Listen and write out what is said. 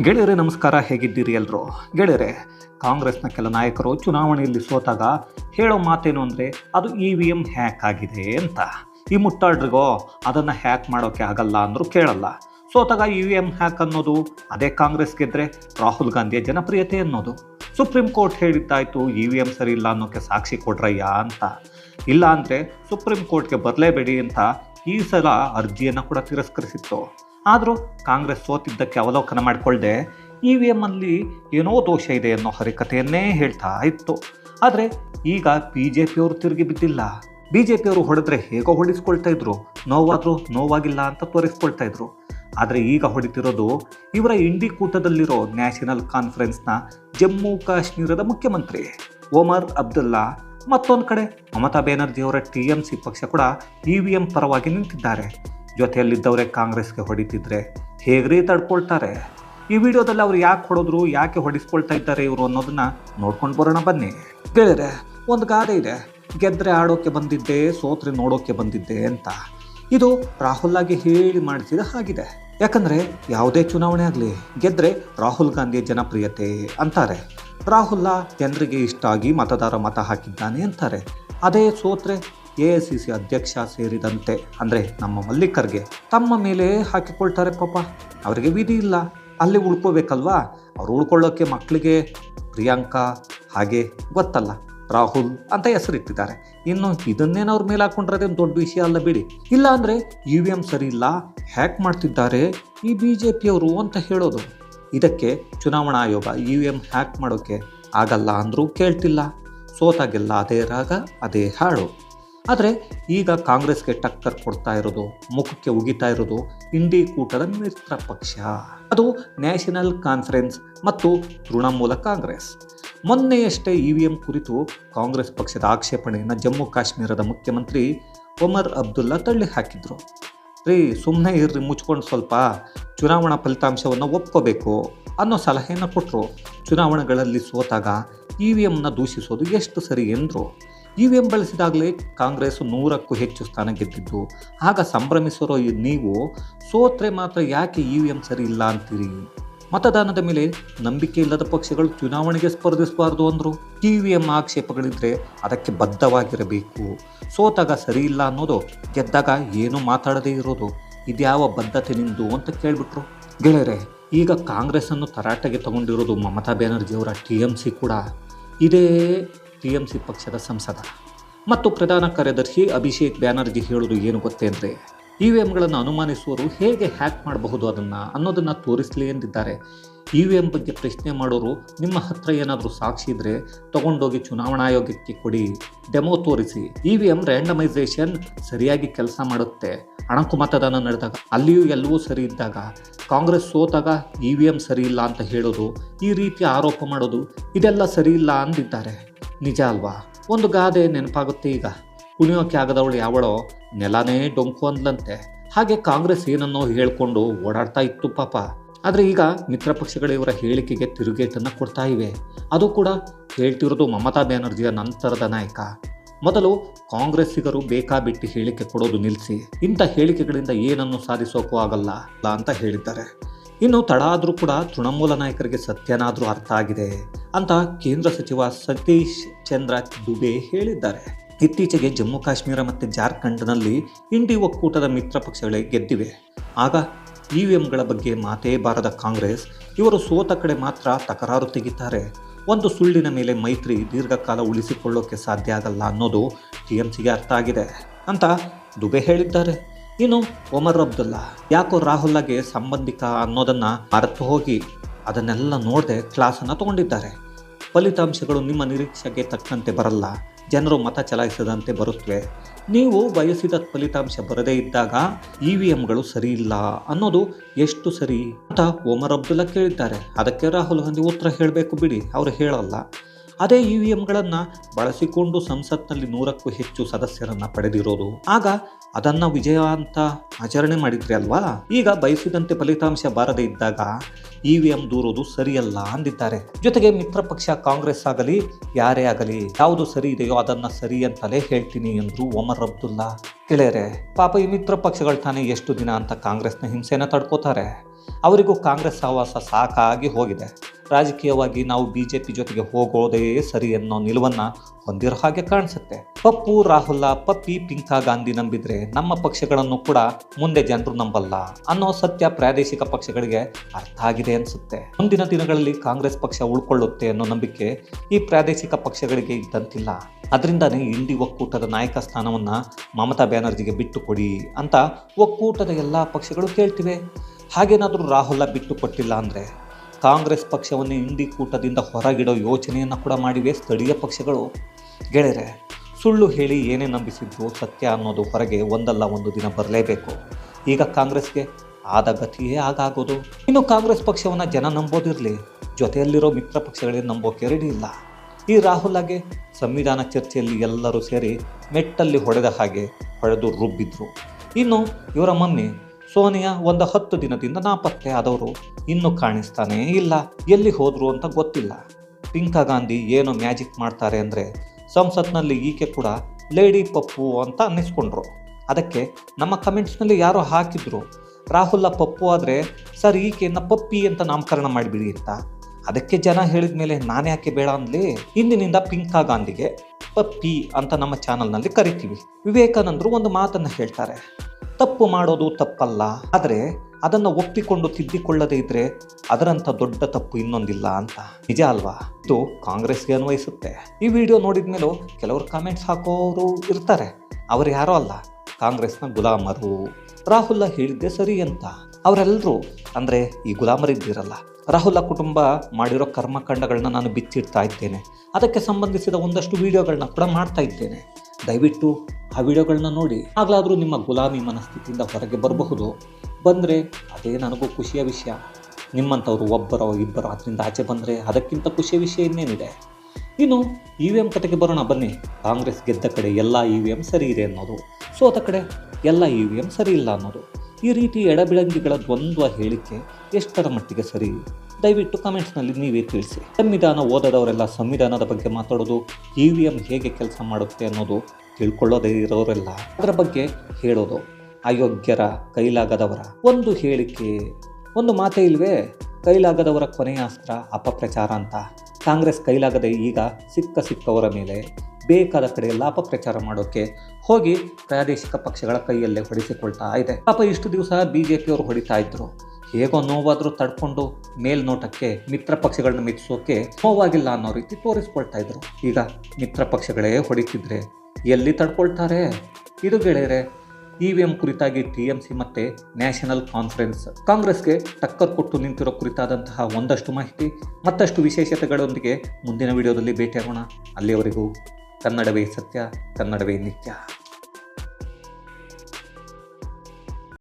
ಗೆಳೆಯರೇ, ನಮಸ್ಕಾರ. ಹೇಗಿದ್ದೀರಿ ಎಲ್ಲರೂ ಗೆಳೆಯರೇ, ಕಾಂಗ್ರೆಸ್ನ ಕೆಲ ನಾಯಕರು ಚುನಾವಣೆಯಲ್ಲಿ ಸೋತಾಗ ಹೇಳೋ ಮಾತೇನು ಅಂದರೆ, ಅದು ಇ ವಿ ಎಂ ಹ್ಯಾಕ್ ಆಗಿದೆ ಅಂತ. ಈ ಮುಟ್ಟಾಡ್ರಿಗೋ ಅದನ್ನು ಹ್ಯಾಕ್ ಮಾಡೋಕ್ಕೆ ಆಗಲ್ಲ ಅಂದರೂ ಕೇಳಲ್ಲ. ಸೋತಾಗ ಇ ವಿ ಎಂ ಹ್ಯಾಕ್ ಅನ್ನೋದು, ಅದೇ ಕಾಂಗ್ರೆಸ್ ಗೆದ್ರೆ ರಾಹುಲ್ ಗಾಂಧಿಯ ಜನಪ್ರಿಯತೆ ಅನ್ನೋದು. ಸುಪ್ರೀಂ ಕೋರ್ಟ್ ಹೇಳಿದ್ದಾಯ್ತು ಇ ವಿ ಎಂ ಸರಿ ಇಲ್ಲ ಅನ್ನೋಕ್ಕೆ ಸಾಕ್ಷಿ ಕೊಡ್ರಯ್ಯ ಅಂತ. ಇಲ್ಲ ಅಂದರೆ ಸುಪ್ರೀಂ ಕೋರ್ಟ್ಗೆ ಬರಲೇಬೇಡಿ ಅಂತ ಈ ಸಲ ಅರ್ಜಿಯನ್ನು ಕೂಡ ತಿರಸ್ಕರಿಸಿತ್ತು. ಆದರೂ ಕಾಂಗ್ರೆಸ್ ಸೋತಿದ್ದಕ್ಕೆ ಅವಲೋಕನ ಮಾಡಿಕೊಳ್ಳದೆ ಇ ವಿ ಎಮ್ಮಲ್ಲಿ ಏನೋ ದೋಷ ಇದೆ ಅನ್ನೋ ಹರಿಕತೆಯನ್ನೇ ಹೇಳ್ತಾ ಇತ್ತು. ಆದರೆ ಈಗ ಬಿ ಜೆ ಪಿಯವರು ತಿರುಗಿ ಬಿದ್ದಿಲ್ಲ. ಬಿ ಜೆ ಪಿಯವರು ಹೊಡೆದ್ರೆ ಹೇಗೋ ಹೊಡಿಸ್ಕೊಳ್ತಾ ಇದ್ರು. ನೋವಾದರೂ ನೋವಾಗಿಲ್ಲ ಅಂತ ತೋರಿಸ್ಕೊಳ್ತಾ ಇದ್ರು. ಆದರೆ ಈಗ ಹೊಡಿತಿರೋದು ಇವರ ಇಂಡಿ ಕೂಟದಲ್ಲಿರೋ ನ್ಯಾಷನಲ್ ಕಾನ್ಫರೆನ್ಸ್ನ ಜಮ್ಮು ಕಾಶ್ಮೀರದ ಮುಖ್ಯಮಂತ್ರಿ. ಒಮರ್ ಅಬ್ದುಲ್ಲಾ, ಮತ್ತೊಂದು ಕಡೆ ಮಮತಾ ಬ್ಯಾನರ್ಜಿಯವರ ಟಿ ಎಂ ಸಿ ಪಕ್ಷ ಕೂಡ ಇ ವಿ ಎಂ ಪರವಾಗಿ ನಿಂತಿದ್ದಾರೆ. ಜೊತೆಯಲ್ಲಿದ್ದವರೇ ಕಾಂಗ್ರೆಸ್ಗೆ ಹೊಡಿತಿದ್ರೆ ಹೇಗ್ರಿ ತಡ್ಕೊಳ್ತಾರೆ? ಈ ವಿಡಿಯೋದಲ್ಲಿ ಅವ್ರು ಯಾಕೆ ಹೊಡೆದ್ರು, ಯಾಕೆ ಹೊಡಿಸ್ಕೊಳ್ತಾ ಇದ್ದಾರೆ ಇವರು ಅನ್ನೋದನ್ನ ನೋಡ್ಕೊಂಡು ಬರೋಣ ಬನ್ನಿ. ಕೇಳಿದ್ರೆ ಒಂದು ಗಾದೆ ಇದೆ. ಗೆದ್ರೆ ಆಡೋಕೆ ಬಂದಿದ್ದೆ, ಸೋತ್ರೆ ನೋಡೋಕೆ ಬಂದಿದ್ದೆ ಅಂತ. ಇದು ರಾಹುಲ್ ಆಗಿ ಹೇಳಿ ಮಾಡಿಸಿದ ಹಾಗಿದೆ. ಯಾಕಂದ್ರೆ ಯಾವುದೇ ಚುನಾವಣೆ ಆಗಲಿ, ಗೆದ್ರೆ ರಾಹುಲ್ ಗಾಂಧಿಯ ಜನಪ್ರಿಯತೆ ಅಂತಾರೆ. ರಾಹುಲ್ಲ ಜನರಿಗೆ ಇಷ್ಟ ಆಗಿ ಮತದಾರ ಮತ ಹಾಕಿದ್ದಾನೆ ಅಂತಾರೆ. ಅದೇ ಸೋತ್ರೆ ಎ ಐ ಸಿ ಸಿ ಅಧ್ಯಕ್ಷ ಸೇರಿದಂತೆ, ಅಂದರೆ ನಮ್ಮ ಮಲ್ಲಿಕರ್ಗೆ ತಮ್ಮ ಮೇಲೆ ಹಾಕಿಕೊಳ್ತಾರೆ ಪಾಪ. ಅವರಿಗೆ ವಿಧಿ ಇಲ್ಲ. ಅಲ್ಲಿ ಉಳ್ಕೋಬೇಕಲ್ವಾ? ಅವ್ರು ಉಳ್ಕೊಳ್ಳೋಕ್ಕೆ ಮಕ್ಕಳಿಗೆ ಪ್ರಿಯಾಂಕಾ ಹಾಗೆ ಗೊತ್ತಲ್ಲ. ರಾಹುಲ್ ಅಂತ ಹೆಸರಿಟ್ಟಿದ್ದಾರೆ. ಇನ್ನು ಇದನ್ನೇನು ಅವ್ರ ಮೇಲೆ ಹಾಕೊಂಡ್ರೆ ಅದೇನು ದೊಡ್ಡ ವಿಷಯ ಅಲ್ಲ ಬಿಡಿ. ಇಲ್ಲ ಅಂದರೆ ಇ ವಿ ಎಂ ಸರಿ ಇಲ್ಲ, ಹ್ಯಾಕ್ ಮಾಡ್ತಿದ್ದಾರೆ ಈ ಬಿ ಜೆ ಪಿಯವರು ಅಂತ ಹೇಳೋದು. ಇದಕ್ಕೆ ಚುನಾವಣಾ ಆಯೋಗ ಇ ವಿ ಎಂ ಹ್ಯಾಕ್ ಮಾಡೋಕ್ಕೆ ಆಗಲ್ಲ ಅಂದರೂ ಕೇಳ್ತಿಲ್ಲ. ಸೋತಾಗೆಲ್ಲ ಅದೇ ರಾಗ, ಅದೇ ಹಾಡು. ಆದರೆ ಈಗ ಕಾಂಗ್ರೆಸ್ಗೆ ಟಕ್ಕರ್ ಕೊಡ್ತಾ ಇರೋದು, ಮುಖಕ್ಕೆ ಉಗಿತಾ ಇರೋದು ಇಂಡಿ ಕೂಟದ ಮಿತ್ರ ಪಕ್ಷ. ಅದು ನ್ಯಾಷನಲ್ ಕಾನ್ಫರೆನ್ಸ್ ಮತ್ತು ತೃಣಮೂಲ ಕಾಂಗ್ರೆಸ್. ಮೊನ್ನೆಯಷ್ಟೇ ಇ ವಿ ಎಂ ಕುರಿತು ಕಾಂಗ್ರೆಸ್ ಪಕ್ಷದ ಆಕ್ಷೇಪಣೆಯನ್ನು ಜಮ್ಮು ಕಾಶ್ಮೀರದ ಮುಖ್ಯಮಂತ್ರಿ ಒಮರ್ ಅಬ್ದುಲ್ಲಾ ತಳ್ಳಿ ಹಾಕಿದ್ರು. ರೀ ಸುಮ್ಮನೆ ಇರ್ರಿ, ಮುಚ್ಕೊಂಡು ಸ್ವಲ್ಪ. ಚುನಾವಣಾ ಫಲಿತಾಂಶವನ್ನು ಒಪ್ಕೋಬೇಕು ಅನ್ನೋ ಸಲಹೆಯನ್ನು ಕೊಟ್ಟರು ಚುನಾವಣೆಗಳಲ್ಲಿ ಸೋತಾಗ ಇ ವಿ ಎಮ್ನ ದೂಷಿಸೋದು ಎಷ್ಟು ಸರಿ ಎಂದರು. ಇ ವಿ ಎಂ ಬಳಸಿದಾಗಲೇ ಕಾಂಗ್ರೆಸ್ ನೂರಕ್ಕೂ ಹೆಚ್ಚು ಸ್ಥಾನ ಗೆದ್ದಿದ್ದು, ಆಗ ಸಂಭ್ರಮಿಸಿರೋ ನೀವು ಸೋತ್ರೆ ಮಾತ್ರ ಯಾಕೆ ಇ ವಿ ಎಂ ಸರಿ ಇಲ್ಲ ಅಂತೀರಿ? ಮತದಾನದ ಮೇಲೆ ನಂಬಿಕೆ ಇಲ್ಲದ ಪಕ್ಷಗಳು ಚುನಾವಣೆಗೆ ಸ್ಪರ್ಧಿಸಬಾರ್ದು ಅಂದರು. ಇ ವಿ ಎಂ ಆಕ್ಷೇಪಗಳಿದ್ದರೆ ಅದಕ್ಕೆ ಬದ್ಧವಾಗಿರಬೇಕು. ಸೋತಾಗ ಸರಿ ಇಲ್ಲ ಅನ್ನೋದು ಗೆದ್ದಾಗ ಏನು ಮಾತಾಡದೇ ಇರೋದು? ಇದ್ಯಾವ ಬದ್ಧತೆ ನಿಂದು ಅಂತ ಕೇಳಿಬಿಟ್ರು. ಗೆಳೆಯರೆ, ಈಗ ಕಾಂಗ್ರೆಸ್ಸನ್ನು ತರಾಟೆಗೆ ತಗೊಂಡಿರೋದು ಮಮತಾ ಬ್ಯಾನರ್ಜಿಯವರ ಟಿ ಎಂ ಸಿ ಕೂಡ. ಇದೇ ಟಿ ಎಂ ಸಿ ಪಕ್ಷದ ಸಂಸದ. ಮತ್ತು ಪ್ರಧಾನ ಕಾರ್ಯದರ್ಶಿ ಅಭಿಷೇಕ್ ಬ್ಯಾನರ್ಜಿ ಹೇಳೋದು ಏನು ಗೊತ್ತೇ ಅಂದರೆ, ಇ ವಿ ಎಂಗಳನ್ನು ಅನುಮಾನಿಸುವವರು ಹೇಗೆ ಹ್ಯಾಕ್ ಮಾಡಬಹುದು ಅದನ್ನು ಅನ್ನೋದನ್ನು ತೋರಿಸಲಿ ಎಂದಿದ್ದಾರೆ. ಇ ವಿ ಎಂ ಬಗ್ಗೆ ಪ್ರಶ್ನೆ ಮಾಡೋರು ನಿಮ್ಮ ಹತ್ರ ಏನಾದರೂ ಸಾಕ್ಷಿ ಇದ್ದರೆ ತಗೊಂಡೋಗಿ ಚುನಾವಣಾ ಆಯೋಗಕ್ಕೆ ಕೊಡಿ. ಡೆಮೋ ತೋರಿಸಿ. ಇ ವಿ ಎಂ ರ್ಯಾಂಡಮೈಸೇಷನ್ ಸರಿಯಾಗಿ ಕೆಲಸ ಮಾಡುತ್ತೆ. ಅಣಕು ಮತದಾನ ನಡೆದಾಗ ಅಲ್ಲಿಯೂ ಎಲ್ಲವೂ ಸರಿ ಇದ್ದಾಗ ಕಾಂಗ್ರೆಸ್ ಸೋತಾಗ ಇ ವಿ ಎಂ ಸರಿ ಇಲ್ಲ ಅಂತ ಹೇಳೋದು, ಈ ರೀತಿ ಆರೋಪ ಮಾಡೋದು, ಇದೆಲ್ಲ ಸರಿ ಇಲ್ಲ ಅಂದಿದ್ದಾರೆ. ನಿಜ ಅಲ್ವಾ? ಒಂದು ಗಾದೆ ನೆನಪಾಗುತ್ತೆ ಈಗ. ಕುಣಿಯೋಕೆ ಆಗದವಳು ಯಾವಳೋ ನೆಲನೇ ಡೊಂಕು ಅಂದ್ಲಂತೆ. ಹಾಗೆ ಕಾಂಗ್ರೆಸ್ ಏನನ್ನೋ ಹೇಳ್ಕೊಂಡು ಓಡಾಡ್ತಾ ಇತ್ತು ಪಾಪ. ಆದರೆ ಈಗ ಮಿತ್ರ ಪಕ್ಷಗಳು ಇವರ ಹೇಳಿಕೆಗೆ ತಿರುಗೇಟನ್ನು ಕೊಡ್ತಾ ಇವೆ. ಅದು ಕೂಡ ಹೇಳ್ತಿರೋದು ಮಮತಾ ಬ್ಯಾನರ್ಜಿಯ ನಂತರದ ನಾಯಕ. ಮೊದಲು ಕಾಂಗ್ರೆಸ್ಸಿಗರು ಬೇಕಾಬಿಟ್ಟು ಹೇಳಿಕೆ ಕೊಡೋದು ನಿಲ್ಲಿಸಿ ಇಂಥ ಹೇಳಿಕೆಗಳಿಂದ ಏನನ್ನು ಸಾಧಿಸೋಕ್ಕೂ ಆಗಲ್ಲ ಅಂತ ಹೇಳಿದ್ದಾರೆ. ಇನ್ನು ತಡ ಆದರೂ ಕೂಡ ತೃಣಮೂಲ ನಾಯಕರಿಗೆ ಸತ್ಯನಾದರೂ ಅರ್ಥ ಆಗಿದೆ. ಅಂತ ಕೇಂದ್ರ ಸಚಿವ ಸತೀಶ್ ಚಂದ್ರ ದುಬೆ ಹೇಳಿದ್ದಾರೆ. ಇತ್ತೀಚೆಗೆ ಜಮ್ಮು ಕಾಶ್ಮೀರ ಮತ್ತು ಜಾರ್ಖಂಡ್ನಲ್ಲಿ ಇಂಡಿ ಒಕ್ಕೂಟದ ಮಿತ್ರ ಪಕ್ಷಗಳೇ ಗೆದ್ದಿವೆ. ಆಗ ಇ ವಿ ಎಮ್ಗಳ ಬಗ್ಗೆ ಮಾತೇ ಬಾರದ ಕಾಂಗ್ರೆಸ್, ಇವರು ಸೋತ ಕಡೆ ಮಾತ್ರ ತಕರಾರು ತೆಗಿತಾರೆ. ಒಂದು ಸುಳ್ಳಿನ ಮೇಲೆ ಮೈತ್ರಿ ದೀರ್ಘಕಾಲ ಉಳಿಸಿಕೊಳ್ಳೋಕೆ ಸಾಧ್ಯ ಆಗಲ್ಲ ಅನ್ನೋದು ಟಿ ಎಂ ಸಿಗೆ ಅರ್ಥ ಆಗಿದೆ ಅಂತ ದುಬೆ ಹೇಳಿದ್ದಾರೆ. ಇನ್ನು ಒಮರ್ ಅಬ್ದುಲ್ಲಾ, ಯಾಕೋ ರಾಹುಲ್ಗೆ ಸಂಬಂಧಿಕ ಅನ್ನೋದನ್ನು ಮರೆತು ಹೋಗಿ ಅದನ್ನೆಲ್ಲ ನೋಡದೆ ಕ್ಲಾಸನ್ನು ತಗೊಂಡಿದ್ದಾರೆ. ಫಲಿತಾಂಶಗಳು ನಿಮ್ಮ ನಿರೀಕ್ಷೆಗೆ ತಕ್ಕಂತೆ ಬರಲ್ಲ. ಜನರು ಮತ ಚಲಾಯಿಸದಂತೆ ಬರುತ್ತವೆ ನೀವು ಬಯಸಿದ ಫಲಿತಾಂಶ ಬರದೇ ಇದ್ದಾಗ ಇ ವಿ ಎಂಗಳು ಸರಿ ಇಲ್ಲ ಅನ್ನೋದು ಎಷ್ಟು ಸರಿ ಅಂತ ಒಮರ್ ಅಬ್ದುಲ್ಲಾ ಕೇಳಿದ್ದಾರೆ. ಅದಕ್ಕೆ ರಾಹುಲ್ ಗಾಂಧಿ ಉತ್ತರ ಹೇಳಬೇಕು ಬಿಡಿ, ಅವರು ಹೇಳಲ್ಲ. ಅದೇ ಇ ವಿ ಎಂಗಳನ್ನು ಬಳಸಿಕೊಂಡು ಸಂಸತ್ನಲ್ಲಿ ನೂರಕ್ಕೂ ಹೆಚ್ಚು ಸದಸ್ಯರನ್ನು ಪಡೆದಿರೋದು. ಆಗ ಅದನ್ನ ವಿಜಯ ಅಂತ ಆಚರಣೆ ಮಾಡಿದ್ರಿ ಅಲ್ವಾ? ಈಗ ಬಯಸಿದಂತೆ ಫಲಿತಾಂಶ ಬಾರದೇ ಇದ್ದಾಗ ಇ ವಿ ಎಂ ದೂರೋದು ಸರಿಯಲ್ಲ ಅಂದಿದ್ದಾರೆ. ಜೊತೆಗೆ ಮಿತ್ರ ಪಕ್ಷ ಕಾಂಗ್ರೆಸ್ ಆಗಲಿ, ಯಾರೇ ಆಗಲಿ, ಯಾವುದು ಸರಿ ಇದೆಯೋ ಅದನ್ನ ಸರಿ ಅಂತಲೇ ಹೇಳ್ತೀನಿ ಎಂದು ಒಮರ್ ಅಬ್ದುಲ್ಲಾ. ಗೆಳೆಯರೆ, ಪಾಪ ಈ ಮಿತ್ರ ಪಕ್ಷಗಳು ತಾನೇ ಎಷ್ಟು ದಿನ ಅಂತ ಕಾಂಗ್ರೆಸ್ನ ಹಿಂಸೆನ ತಡ್ಕೋತಾರೆ. ಅವರಿಗೂ ಕಾಂಗ್ರೆಸ್ ಸಹವಾಸ ಸಾಕಾಗಿ ಹೋಗಿದೆ. ರಾಜಕೀಯವಾಗಿ ನಾವು ಬಿ ಜೆ ಪಿ ಜೊತೆಗೆ ಹೋಗೋದೇ ಸರಿ ಅನ್ನೋ ನಿಲುವನ್ನು ಹೊಂದಿರೋ ಹಾಗೆ ಕಾಣಿಸುತ್ತೆ. ಪಪ್ಪು, ರಾಹುಲ, ಪಪ್ಪಿ, ಪಿಂಕಾ ಗಾಂಧಿ ನಂಬಿದ್ರೆ ನಮ್ಮ ಪಕ್ಷಗಳನ್ನು ಕೂಡ ಮುಂದೆ ಜನರು ನಂಬಲ್ಲ ಅನ್ನೋ ಸತ್ಯ ಪ್ರಾದೇಶಿಕ ಪಕ್ಷಗಳಿಗೆ ಅರ್ಥ ಆಗಿದೆ ಅನಿಸುತ್ತೆ. ಮುಂದಿನ ದಿನಗಳಲ್ಲಿ ಕಾಂಗ್ರೆಸ್ ಪಕ್ಷ ಉಳ್ಕೊಳ್ಳುತ್ತೆ ಅನ್ನೋ ನಂಬಿಕೆ ಈ ಪ್ರಾದೇಶಿಕ ಪಕ್ಷಗಳಿಗೆ ಇದ್ದಂತಿಲ್ಲ. ಅದರಿಂದಾನೇ ಇಂಡಿ ಒಕ್ಕೂಟದ ನಾಯಕ ಸ್ಥಾನವನ್ನು ಮಮತಾ ಬ್ಯಾನರ್ಜಿಗೆ ಬಿಟ್ಟು ಕೊಡಿ ಅಂತ ಒಕ್ಕೂಟದ ಎಲ್ಲ ಪಕ್ಷಗಳು ಕೇಳ್ತಿವೆ. ಹಾಗೇನಾದರೂ ರಾಹುಲ ಬಿಟ್ಟು ಕೊಟ್ಟಿಲ್ಲ ಅಂದರೆ? ಕಾಂಗ್ರೆಸ್ ಪಕ್ಷವನ್ನು ಇಂಡಿ ಕೂಟದಿಂದ ಹೊರಗಿಡೋ ಯೋಚನೆಯನ್ನು ಕೂಡ ಮಾಡಿವೆ ಸ್ಥಳೀಯ ಪಕ್ಷಗಳು. ಗೆಳೆಯರೆ, ಸುಳ್ಳು ಹೇಳಿ ಏನೇ ನಂಬಿಸಿದ್ರು ಸತ್ಯ ಅನ್ನೋದು ಹೊರಗೆ ಒಂದಲ್ಲ ಒಂದು ದಿನ ಬರಲೇಬೇಕು. ಈಗ ಕಾಂಗ್ರೆಸ್ಗೆ ಆದ ಗತಿಯೇ ಆಗಾಗೋದು ಇನ್ನು ಕಾಂಗ್ರೆಸ್ ಪಕ್ಷವನ್ನು ಜನ ನಂಬೋದಿರಲಿ, ಜೊತೆಯಲ್ಲಿರೋ ಮಿತ್ರ ಪಕ್ಷಗಳಿಗೆ ನಂಬೋಕೆ ರೆಡಿ ಇಲ್ಲ. ಈ ರಾಹುಲ್ಗೆ ಸಂವಿಧಾನ ಚರ್ಚೆಯಲ್ಲಿ ಎಲ್ಲರೂ ಸೇರಿ ಮೆಟ್ಟಲ್ಲಿ ಹೊಡೆದ ಹಾಗೆ ಹೊಡೆದು ರುಬ್ಬಿದ್ರು. ಇನ್ನು ಇವರ ಮಮ್ಮಿ ಸೋನಿಯಾ ಒಂದು ಹತ್ತು ದಿನದಿಂದ ನಾಪತ್ತೆ ಆದವರು. ಇನ್ನೂ ಕಾಣಿಸ್ತಾನೇ ಇಲ್ಲ. ಎಲ್ಲಿ ಹೋದ್ರು ಅಂತ ಗೊತ್ತಿಲ್ಲ. ಪಿಂಕಾ ಗಾಂಧಿ ಏನು ಮ್ಯಾಜಿಕ್ ಮಾಡ್ತಾರೆ ಅಂದರೆ ಸಂಸತ್ನಲ್ಲಿ ಈಕೆ ಕೂಡ ಲೇಡಿ ಪಪ್ಪು ಅಂತ ಅನ್ನಿಸ್ಕೊಂಡ್ರು. ಅದಕ್ಕೆ ನಮ್ಮ ಕಮೆಂಟ್ಸ್ನಲ್ಲಿ ಯಾರೋ ಹಾಕಿದ್ರು, ರಾಹುಲ ಪಪ್ಪು ಆದರೆ ಸರ್ ಈಕೆಯನ್ನು ಪಪ್ಪಿ ಅಂತ ನಾಮಕರಣ ಮಾಡಿಬಿಡಿ ಅಂತ. ಅದಕ್ಕೆ ಜನ ಹೇಳಿದ ಮೇಲೆ ನಾನು ಯಾಕೆ ಬೇಡ ಅಂದ್ಲಿ ಇಂದಿನಿಂದ ಪಿಂಕಾ ಗಾಂಧಿಗೆ ಪಪ್ಪಿ ಅಂತ ನಮ್ಮ ಚಾನಲ್ನಲ್ಲಿ ಕರಿತೀವಿ. ವಿವೇಕಾನಂದರು ಒಂದು ಮಾತನ್ನು ಹೇಳ್ತಾರೆ. ತಪ್ಪು ಮಾಡೋದು ತಪ್ಪಲ್ಲ. ಆದರೆ ಅದನ್ನು ಒಪ್ಪಿಕೊಂಡು ತಿದ್ದಿಕೊಳ್ಳದೇ ಇದ್ರೆ ಅದರಂಥ ದೊಡ್ಡ ತಪ್ಪು ಇನ್ನೊಂದಿಲ್ಲ ಅಂತ. ನಿಜ ಅಲ್ವಾ? ಇದು ಕಾಂಗ್ರೆಸ್ಗೆ ಅನ್ವಯಿಸುತ್ತೆ. ಈ ವಿಡಿಯೋ ನೋಡಿದ ಮೇಲೂ ಕೆಲವರು ಕಾಮೆಂಟ್ಸ್ ಹಾಕೋರು ಇರ್ತಾರೆ. ಅವರು ಯಾರೋ ಅಲ್ಲ. ಕಾಂಗ್ರೆಸ್ನ ಗುಲಾಮರು. ರಾಹುಲ್ ಹೇಳಿದ್ದೆ ಸರಿ ಅಂತ. ಅವರೆಲ್ಲರೂ ಅಂದರೆ ಈ ಗುಲಾಮರಿದ್ದಿರಲ್ಲ. ರಾಹುಲ ಕುಟುಂಬ ಮಾಡಿರೋ ಕರ್ಮಕಾಂಡಗಳನ್ನ ನಾನು ಬಿಚ್ಚಿಡ್ತಾ ಇದ್ದೇನೆ. ಅದಕ್ಕೆ ಸಂಬಂಧಿಸಿದ ಒಂದಷ್ಟು ವಿಡಿಯೋಗಳನ್ನ ಕೂಡ ಮಾಡ್ತಾ ಇದ್ದೇನೆ. ದಯವಿಟ್ಟು ಆ ವಿಡಿಯೋಗಳನ್ನ ನೋಡಿ. ಆಗಲಾದರೂ ನಿಮ್ಮ ಗುಲಾಮಿ ಮನಸ್ಥಿತಿಯಿಂದ ಹೊರಗೆ ಬರಬಹುದು. ಬಂದರೆ ಅದೇ ನನಗೂ ಖುಷಿಯ ವಿಷಯ. ನಿಮ್ಮಂಥವ್ರು ಒಬ್ಬರೋ ಇಬ್ಬರು ಅದರಿಂದ ಆಚೆ ಬಂದರೆ ಅದಕ್ಕಿಂತ ಖುಷಿಯ ವಿಷಯ ಇನ್ನೇನಿದೆ. ಇನ್ನು ಇ ವಿ ಎಂ ಕತೆಗೆ ಬರೋಣ ಬನ್ನಿ. ಕಾಂಗ್ರೆಸ್ ಗೆದ್ದ ಕಡೆ ಎಲ್ಲ ಇ ವಿ ಎಂ ಸರಿ ಇದೆ ಅನ್ನೋದು. ಸೋತ ಕಡೆ ಎಲ್ಲ ಇ ವಿ ಎಂ ಸರಿ ಇಲ್ಲ ಅನ್ನೋದು. ಈ ರೀತಿ ಎಡಬಿಡಂಗಿಗಳ ದ್ವಂದ್ವ ಹೇಳಿಕೆ ಎಷ್ಟರ ಮಟ್ಟಿಗೆ ಸರಿ? ದಯವಿಟ್ಟು ಕಮೆಂಟ್ಸ್ನಲ್ಲಿ ನೀವೇ ತಿಳಿಸಿ. ಸಂವಿಧಾನ ಓದದವರೆಲ್ಲ ಸಂವಿಧಾನದ ಬಗ್ಗೆ ಮಾತಾಡೋದು ಇ ವಿ ಎಂ ಹೇಗೆ ಕೆಲಸ ಮಾಡುತ್ತೆ ಅನ್ನೋದು ತಿಳ್ಕೊಳ್ಳೋದೇ ಇರೋರೆಲ್ಲ ಅದರ ಬಗ್ಗೆ ಹೇಳೋದು. ಅಯೋಗ್ಯರ ಕೈಲಾಗದವರ ಒಂದು ಹೇಳಿಕೆ. ಒಂದು ಮಾತೇ ಇಲ್ವೇ? ಕೈಲಾಗದವರ ಕೊನೆಯ ಅಸ್ತ್ರ ಅಪಪ್ರಚಾರ ಅಂತ. ಕಾಂಗ್ರೆಸ್ ಕೈಲಾಗದೆ ಈಗ ಸಿಕ್ಕ ಸಿಕ್ಕವರ ಮೇಲೆ ಬೇಕಾದ ಕಡೆಯೆಲ್ಲ ಅಪಪ್ರಚಾರ ಮಾಡೋಕ್ಕೆ ಹೋಗಿ ಪ್ರಾದೇಶಿಕ ಪಕ್ಷಗಳ ಕೈಯಲ್ಲೇ ಹೊಡಿಸಿಕೊಳ್ತಾ ಇದೆ. ಪಾಪ ಇಷ್ಟು ದಿವಸ ಬಿ ಜೆ ಪಿಯವರು ಹೊಡಿತಾ ಇದ್ರು. ಹೇಗೋ ನೋವಾದರೂ ತಡ್ಕೊಂಡು ಮೇಲ್ನೋಟಕ್ಕೆ ಮಿತ್ರ ಪಕ್ಷಗಳನ್ನ ಮೆಚ್ಚಿಸೋಕೆ ನೋವಾಗಿಲ್ಲ ಅನ್ನೋ ರೀತಿ ತೋರಿಸ್ಕೊಳ್ತಾ ಇದ್ರು. ಈಗ ಮಿತ್ರ ಪಕ್ಷಗಳೇ ಹೊಡಿತಿದ್ರೆ ಎಲ್ಲಿ ತಡ್ಕೊಳ್ತಾರೆ? ಇದು ಗೆಳೆಯರೆ, ಇ ವಿ ಎಂ ಕುರಿತಾಗಿ ಟಿ ಎಂ ಸಿ ಮತ್ತು ನ್ಯಾಷನಲ್ ಕಾನ್ಫರೆನ್ಸ್. ಕಾಂಗ್ರೆಸ್ಗೆ ಟಕ್ಕರ್ ಕೊಟ್ಟು ನಿಂತಿರೋ ಕುರಿತಾದಂತಹ ಒಂದಷ್ಟು ಮಾಹಿತಿ, ಮತ್ತಷ್ಟು ವಿಶೇಷತೆಗಳೊಂದಿಗೆ ಮುಂದಿನ ವಿಡಿಯೋದಲ್ಲಿ ಭೇಟಿಯಾಗೋಣ. ಅಲ್ಲಿಯವರೆಗೂ ಕನ್ನಡವೇ ಸತ್ಯ, ಕನ್ನಡವೇ ನಿತ್ಯ.